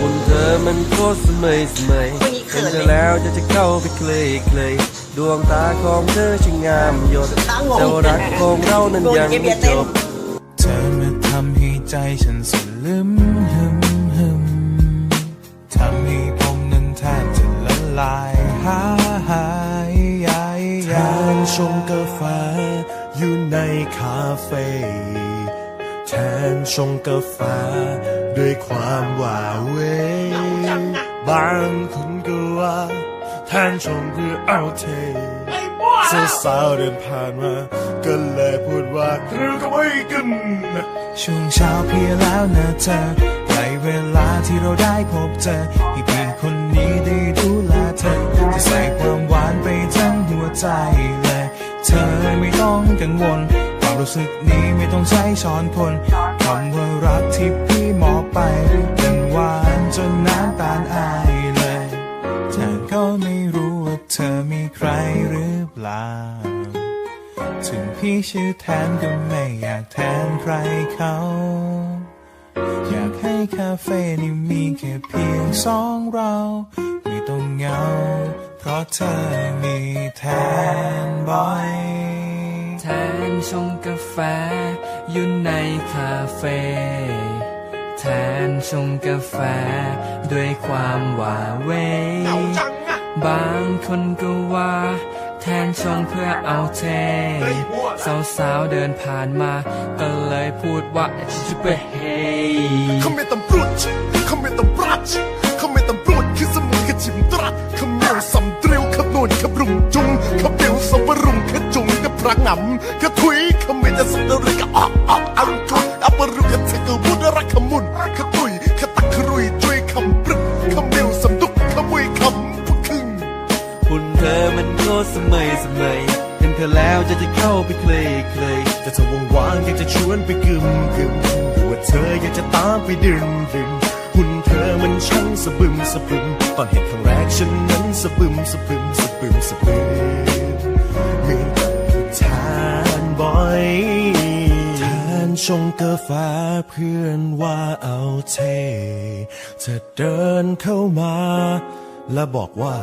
คุณเธอมันโคตรสมัยสมัยวันนี้เขิเห็นนเธเลอยแล้วจะจะเข้าไปเคลยเคลยดวงตาของเธอช่างงามหยดตางงแต่ว่ารักของเรานั้นยังไม่จบเธอมาทำให้ใจฉันสลืมหึมหึมทำให้ผมนั้นแทบจะละลายหายยายยาทานยชงกาแฟอยู่ในคาเฟ่ แทนชงกาแฟด้วยความหวาเวบางคนก็ว่าแทนชงเพื่อเอาเทสาวเดินผ่านมาก็เลยพูดว่าเธอก็ไม่กันช่วงเช้าเพียแล้วนะเธอใกล้เวลาที่เราได้พบเจอให้พี่คนนี้ได้ดูแลเธอจะใส่ความหวานไปทั้งหัวใจเลย เธอไม่ต้องกังวล รู้สึกนี้ไม่ต้องใช้ช้อนคนคำว่ารักที่พี่มอบไปเป็นหวานจนน้ำตาลอายเลยแต่ก็ไม่รู้ว่าเธอมีใครหรือเปล่า ถึงพี่ชื่อแทนก็ไม่อยากแทนใครเขา อยากให้คาเฟ่นี้มีแค่เพียงสองเรา ไม่ต้องเหงา เพราะเธอมีแทนบอย ชงกาแฟ อยู่ในคาเฟ่แทนชงกาแฟ ด้วยความหวาเหวบางคนก็ว่า แทนชงเพื่อเอาเทสาวๆเดินผ่านมา ก็เลยพูดว่าจะไปเฮเขาไม่ตำรวจเขาไม่ตำรัดเขาไม่ตำรวจคือสมุนขจิมตรัดเขาเมียวสำเจุงกับพระงำขถุยเขาไม่จะสำเริกออกออกอารุณจุอัปรุขเทกบุญรักขมุนขตุยขตักขรุยจุยคำปรึกเขาเมียวสำดุกขมุยคำพุคึงคุณเธอมันโคตรสมัยสมัยเห็นเธอแล้วจะจะเข้าไปเคลยเคลยแต่เธอว่างอยากจะชวนไปกึมกึมหรือว่าเธออยากจะตามไปดื่มดื่มหุ่นเธอมันช่างสะบึมสะบึมตอนเห็นครั้งแรกฉันนั้นสะบึมสะบึมสะบึมสะบึมมี ชงกาแฟเพื่อนว่าเอาเทเธอเดินเข้ามา และบอกว่า